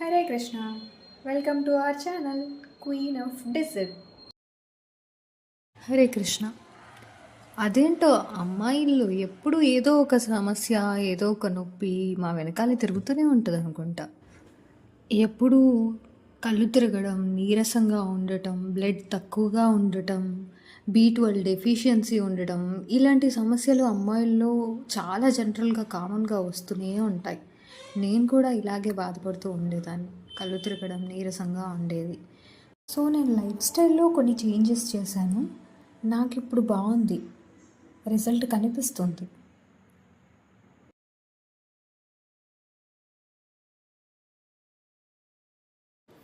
Hare Krishna. Welcome to our channel queen of digit Hare Krishna. అదేంటో అమ్మాయిలు ఎప్పుడు ఏదో ఒక సమస్య ఏదో ఒక నొప్పి మా వెనకాలే తిరుగుతూనే ఉంటుంది అనుకుంటా. ఎప్పుడు కళ్ళు తిరగడం నీరసంగా ఉండటం బ్లడ్ తక్కువగా ఉండటం బీ ట్వెల్వ్ డెఫిషియన్సీ ఉండడం ఇలాంటి సమస్యలు అమ్మాయిల్లో చాలా జనరల్గా కామన్గా వస్తూనే ఉంటాయి. నేను కూడా ఇలాగే బాధపడుతూ ఉండేదాన్ని. కళ్ళు తిరగడం నీరసంగా ఉండేది. సో నేను లైఫ్ స్టైల్లో కొన్ని చేంజెస్ చేశాను. నాకు ఇప్పుడు బాగుంది. రిజల్ట్ కనిపిస్తుంది.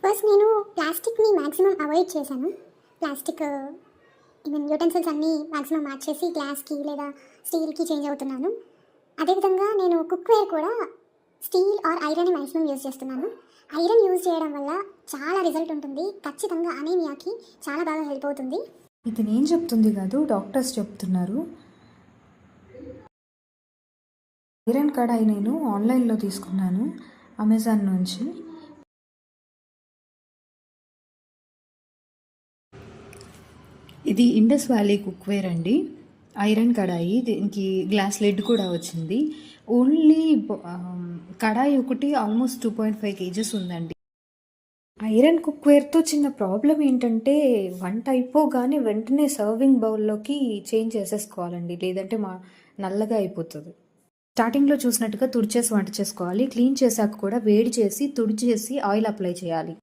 ఫస్ట్ నేను ప్లాస్టిక్ని మ్యాక్సిమం అవాయిడ్ చేశాను. ప్లాస్టిక్ ఈవెన్ యూటెన్సిల్స్ అన్నీ మ్యాక్సిమం మార్చేసి గ్లాస్కి లేదా స్టీల్కి చేంజ్ అవుతున్నాను. అదేవిధంగా నేను కుక్వేర్ కూడా steel or iron maximum use చేస్తున్నాను. ఐరన్ యూజ్ చేయడం వల్ల చాలా రిజల్ట్ ఉంటుంది. ఖచ్చితంగా అనీమియాకి చాలా బాగా హెల్ప్ అవుతుంది. ఇది నేను చెప్తుంది కాదు డాక్టర్స్ చెప్తున్నారు. ఐరన్ కడాయి నేను ఆన్లైన్లో తీసుకున్నాను అమెజాన్ నుంచి. ఇది ఇండస్ వ్యాలీ కుక్వేర్ అండి. ఐరన్ కడాయి దీనికి గ్లాస్ లిడ్ కూడా వచ్చింది. ఓన్లీ కడాయి ఒకటి almost two point five KGs ఉందండి. ఐరన్ కుక్వేర్తో చిన్న ప్రాబ్లం ఏంటంటే వంట అయిపోగానే వెంటనే సర్వింగ్ బౌల్లోకి చేంజ్ చేసేసుకోవాలండి. లేదంటే మా నల్లగా అయిపోతుంది. స్టార్టింగ్లో చూసినట్టుగా తుడిచేసి వంట చేసుకోవాలి. క్లీన్ చేశాక కూడా వేడి చేసి తుడిచేసి ఆయిల్ అప్లై చేయాలి.